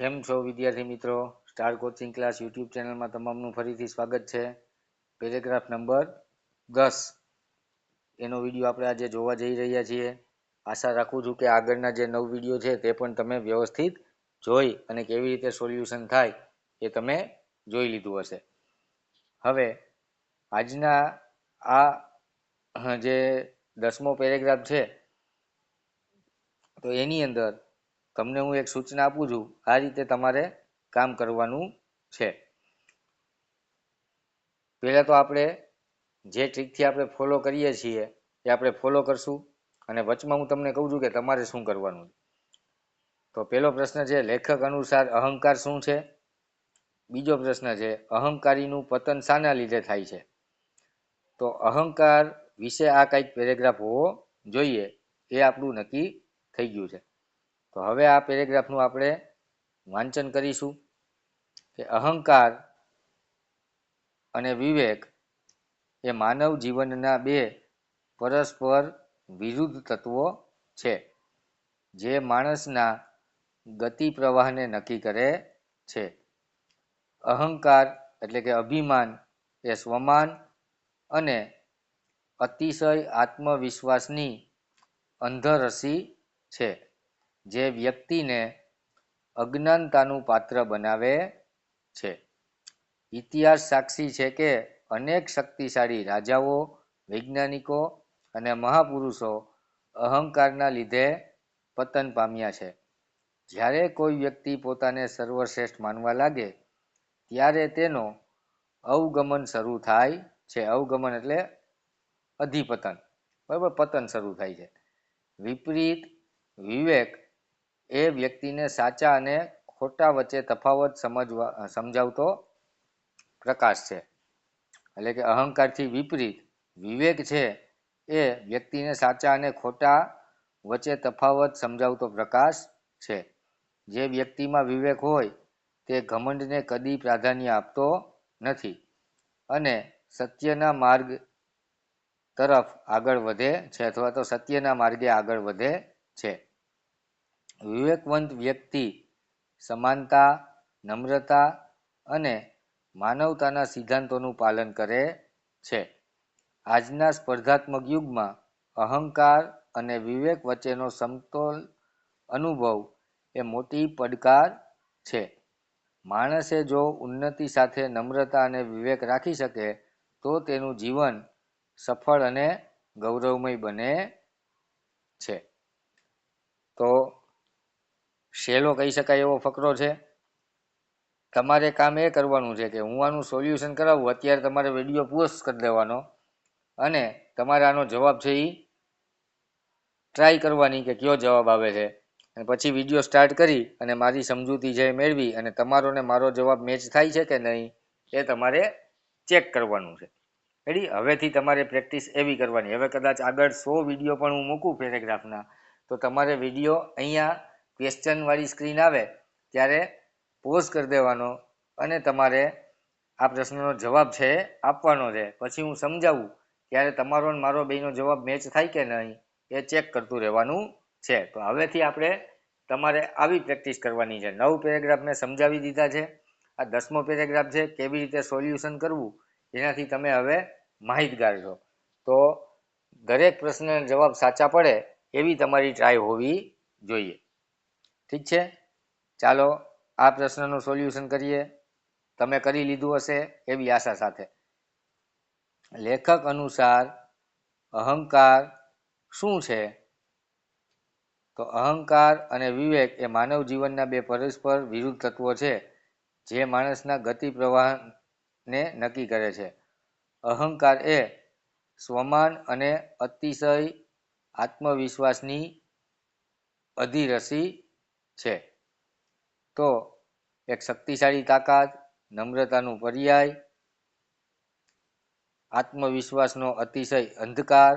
કેમ છો વિદ્યાર્થી મિત્રો? સ્ટાર કોચિંગ ક્લાસ યુટ્યુબ ચેનલમાં તમામનું ફરીથી સ્વાગત છે. પેરેગ્રાફ નંબર દસ. એનો વીડિયો આપણે આજે જોવા જઈ રહ્યા છીએ. આશા રાખું છું કે આગળના જે નવ વીડિયો છે તે પણ તમે વ્યવસ્થિત જોઈ અને કેવી રીતે સોલ્યુશન થાય એ તમે જોઈ લીધું હશે. હવે આજના આ જે દસમો પેરેગ્રાફ છે, તો એની અંદર તમને હું એક સૂચના આપું છું, આ રીતે તમારે કામ કરવાનું છે. પહેલાં તો આપણે જે ટ્રીકથી આપણે ફોલો કરીએ છીએ, એ આપણે ફોલો કરશું અને વચમાં હું તમને કહું છું કે તમારે શું કરવાનું તો પહેલો પ્રશ્ન છે, લેખક અનુસાર અહંકાર શું છે? બીજો પ્રશ્ન છે, અહંકારીનું પતન શાના લીધે થાય છે? તો અહંકાર વિશે આ કંઈક પેરેગ્રાફ હોવો જોઈએ, એ આપણું નક્કી થઈ ગયું છે. તો હવે આ પેરેગ્રાફનું આપણે વાંચન કરીશું કે અહંકાર અને વિવેક એ માનવ જીવનના બે પરસ્પર વિરુદ્ધ તત્વો છે, જે માણસના ગતિ પ્રવાહને નક્કી કરે છે. અહંકાર એટલે કે અભિમાન એ સ્વમાન અને અતિશય આત્મવિશ્વાસની અંધરસી છે. જે વ્યક્તિને અજ્ઞાનતાનું પાત્ર બનાવે છે. ઇતિહાસ સાક્ષી છે કે અનેક શક્તિશાળી રાજાઓ, વૈજ્ઞાનિકો અને મહાપુરુષો અહંકારના લીધે પતન પામ્યા છે. જ્યારે કોઈ વ્યક્તિ પોતાને સર્વશ્રેષ્ઠ માનવા લાગે, ત્યારે તેનો અવગમન શરૂ થાય છે. અવગમન એટલે અધિપતન. બરાબર, પતન શરૂ થાય છે. વિપરીત વિવેક એ વ્યક્તિને સાચા અને ખોટા વચ્ચે તફાવત સમજવા, સમજાવતો પ્રકાશ છે. એટલે કે અહંકારથી વિપરીત વિવેક છે એ વ્યક્તિને સાચા અને ખોટા વચ્ચે તફાવત સમજાવતો પ્રકાશ છે. જે વ્યક્તિમાં વિવેક હોય તે ઘમંડને કદી પ્રાધાન્ય આપતો નથી અને સત્યના માર્ગ તરફ આગળ વધે છે અથવા તો સત્યના માર્ગે આગળ વધે છે. વિવેકવંત વ્યક્તિ સમાનતા, નમ્રતા અને માનવતાના સિદ્ધાંતોનું પાલન કરે છે. આજના સ્પર્ધાત્મક યુગમાં અહંકાર અને વિવેક વચ્ચેનો સમતોલ અનુભવ એ મોટી પડકાર છે. માણસે જો ઉન્નતિ સાથે નમ્રતા અને વિવેક રાખી શકે તો તેનું જીવન સફળ અને ગૌરવમય બને છે. તો સહેલો કહી શકાય એવો ફકરો છે? તમારે કામ એ કરવાનું છે કે હું આનું સોલ્યુશન કરાવું, અત્યારે તમારે વીડિયો પોસ્ટ કરી દેવાનો અને તમારે આનો જવાબ છે એ ટ્રાય કરવાની કે કયો જવાબ આવે છે. અને પછી વીડિયો સ્ટાર્ટ કરી અને મારી સમજૂતી છે મેળવી અને તમારો ને મારો જવાબ મેચ થાય છે કે નહીં એ તમારે ચેક કરવાનું છે. રેડી હવેથી તમારે પ્રેક્ટિસ એવી કરવાની. હવે કદાચ આગળ સો વીડિયો પણ હું મૂકું પેરેગ્રાફના તો તમારે વીડિયો અહીંયા ક્વેશ્ચનવાળી સ્ક્રીન આવે, ત્યારે પોઝ કરી દેવાનો અને તમારે આ પ્રશ્નનો જવાબ છે આપવાનો છે. પછી હું સમજાવું ત્યારે તમારો અને મારો બેનો જવાબ મેચ થાય કે નહીં એ ચેક કરતું રહેવાનું છે. તો હવેથી આપણે તમારે આવી પ્રેક્ટિસ કરવાની છે. નવ પેરેગ્રાફ મેં સમજાવી દીધા છે. આ દસમો પેરેગ્રાફ છે, કેવી રીતે સોલ્યુશન કરવું, એનાથી તમે હવે માહિતગાર છો. તો દરેક પ્રશ્નના જવાબ સાચા પડે એવી તમારી ટ્રાય હોવી જોઈએ. ઠીક છે? ચાલો આ પ્રશ્નનું સોલ્યુશન કરીએ. તમે કરી લીધું હશે એવી આશા સાથે. લેખક અનુસાર અહંકાર શું છે? તો અહંકાર અને વિવેક એ માનવ જીવનના બે પરસ્પર વિરુદ્ધ તત્વો છે, જે માણસના ગતિ પ્રવાહને નક્કી કરે છે. અહંકાર એ સ્વમાન અને અતિશય આત્મવિશ્વાસની અધિરસી છે. તો એક શક્તિશાળી તાકાત, નમ્રતાનું પર્યાય, આત્મવિશ્વાસનો અતિશય અંધકાર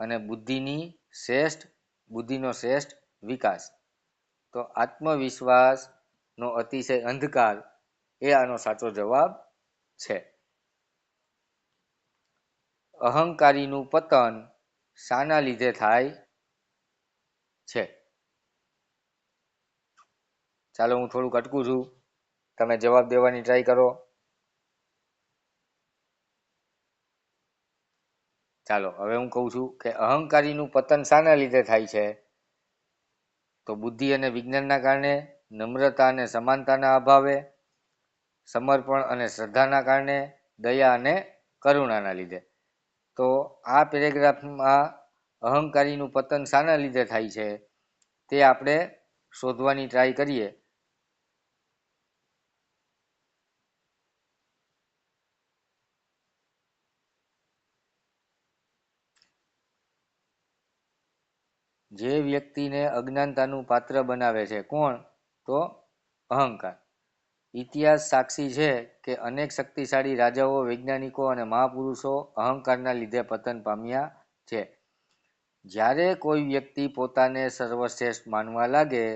અને બુદ્ધિની શ્રેષ્ઠ, બુદ્ધિનો શ્રેષ્ઠ વિકાસ. તો આત્મવિશ્વાસનો અતિશય અંધકાર એ આનો સાચો જવાબ છે. અહંકારીનું પતન શાના લીધે થાય છે. ચાલો હું થોડુંક અટકું છું. તમે જવાબ દેવાની ટ્રાય કરો. ચાલો, હવે હું કહું છું કે અહંકારીનું પતન શાના લીધે થાય છે? તો બુદ્ધિ અને વિજ્ઞાનના કારણે, નમ્રતા અને સમાનતાના અભાવે, સમર્પણ અને શ્રદ્ધાના કારણે, દયા અને કરુણાના લીધે. તો આ પેરેગ્રાફમાં અહંકારીનું પતન શાના લીધે થાય છે, તે આપણે શોધવાની ટ્રાય કરીએ. જે વ્યક્તિને અજ્ઞાનતાનું પાત્ર બનાવે છે, કોણ? તો અહંકાર. ઇતિહાસ સાક્ષી છે કે અનેક શક્તિશાળી રાજાઓ, વૈજ્ઞાનિકો અને મહાપુરુષો અહંકારના લીધે પતન પામ્યા છે. જ્યારે કોઈ વ્યક્તિ પોતાને સર્વશ્રેષ્ઠ માનવા લાગે,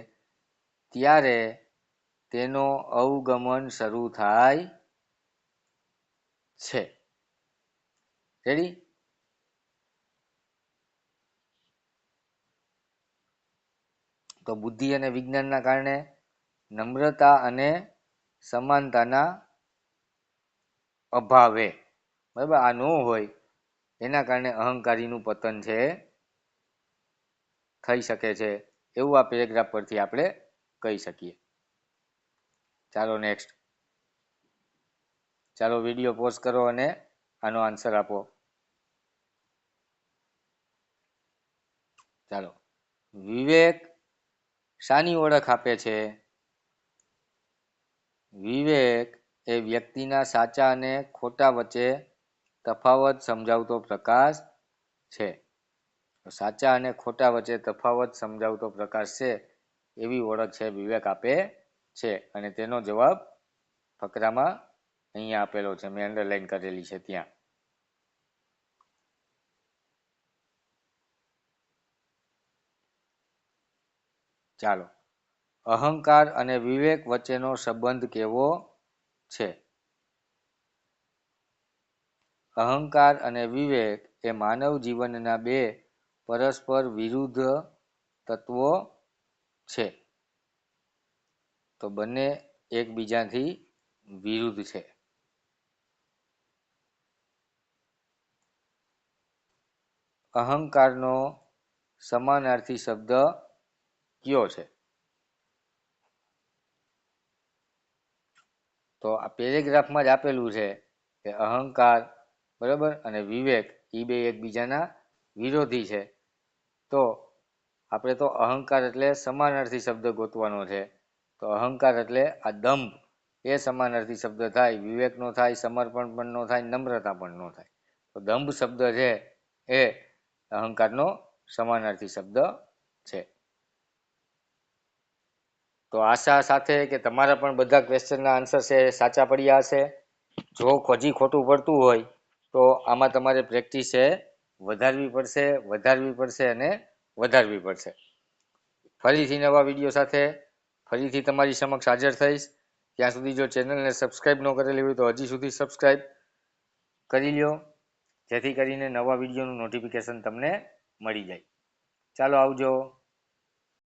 ત્યારે તેનો અવગમન શરૂ થાય છે. રેડી તો બુદ્ધિ અને વિજ્ઞાનના કારણે નમ્રતા અને સમાનતાના અભાવે, બરાબર? આ ન હોય, એના કારણે અહંકારીનું પતન છે. થઈ શકે છે, એવું આ પેરેગ્રાફ પરથી આપણે કહી શકીએ. ચાલો નેક્સ્ટ ચાલો વીડિયો પોઝ કરો અને આનો આન્સર આપો. ચાલો. વિવેક શાની ઓળખ આપે છે? વિવેક એ વ્યક્તિના સાચા અને ખોટા વચ્ચે તફાવત સમજાવતો પ્રકાશ છે. સાચા અને ખોટા વચ્ચે તફાવત સમજાવતો પ્રકાશ છે એવી ઓળખ છે વિવેક આપે છે અને તેનો જવાબ ફકરામાં અહીંયા આપેલો છે. મેં અંડરલાઈન કરેલી છે ત્યાં. ચાલો. અહંકાર અને વિવેક વચ્ચેનો સંબંધ કેવો છે? અહંકાર અને વિવેક એ માનવ જીવનના બે પરસ્પર વિરુદ્ધ તત્વો છે. તો બંને એકબીજાથી વિરુદ્ધ છે. અહંકારનો સમાનાર્થી શબ્દ કયો છે? તો આ પેરેગ્રાફમાં જ આપેલું છે કે અહંકાર બરાબર અને વિવેક એ બે એકબીજાના વિરોધી છે. તો આપણે તો અહંકાર એટલે સમાનાર્થી શબ્દ ગોતવાનો છે. તો અહંકાર એટલે આ દંભ, એ સમાનાર્થી શબ્દ થાય વિવેક નો થાય, સમર્પણ પણ નો થાય, નમ્રતા પણ નો થાય. તો દંભ શબ્દ છે, એ અહંકારનો સમાનાર્થી શબ્દ છે. તો આશા સાથે કે તમારા પણ બધા ક્વેશ્ચનના આન્સર છે, સાચા પડ્યા હશે. જો હજી ખોટું પડતું હોય, તો આમાં તમારે પ્રેક્ટિસ છે વધારવી પડશે વધારવી પડશે અને વધારવી પડશે. ફરીથી નવા વીડિયો સાથે ફરીથી તમારી સમક્ષ હાજર થઈશ. ત્યાં સુધી જો ચેનલને સબસ્ક્રાઈબ ન કરેલી હોય તો હજી સુધી સબસ્ક્રાઈબ કરી લ્યો. જેથી કરીને નવા વિડીયોનું નોટિફિકેશન તમને મળી જાય. ચાલો આવજો.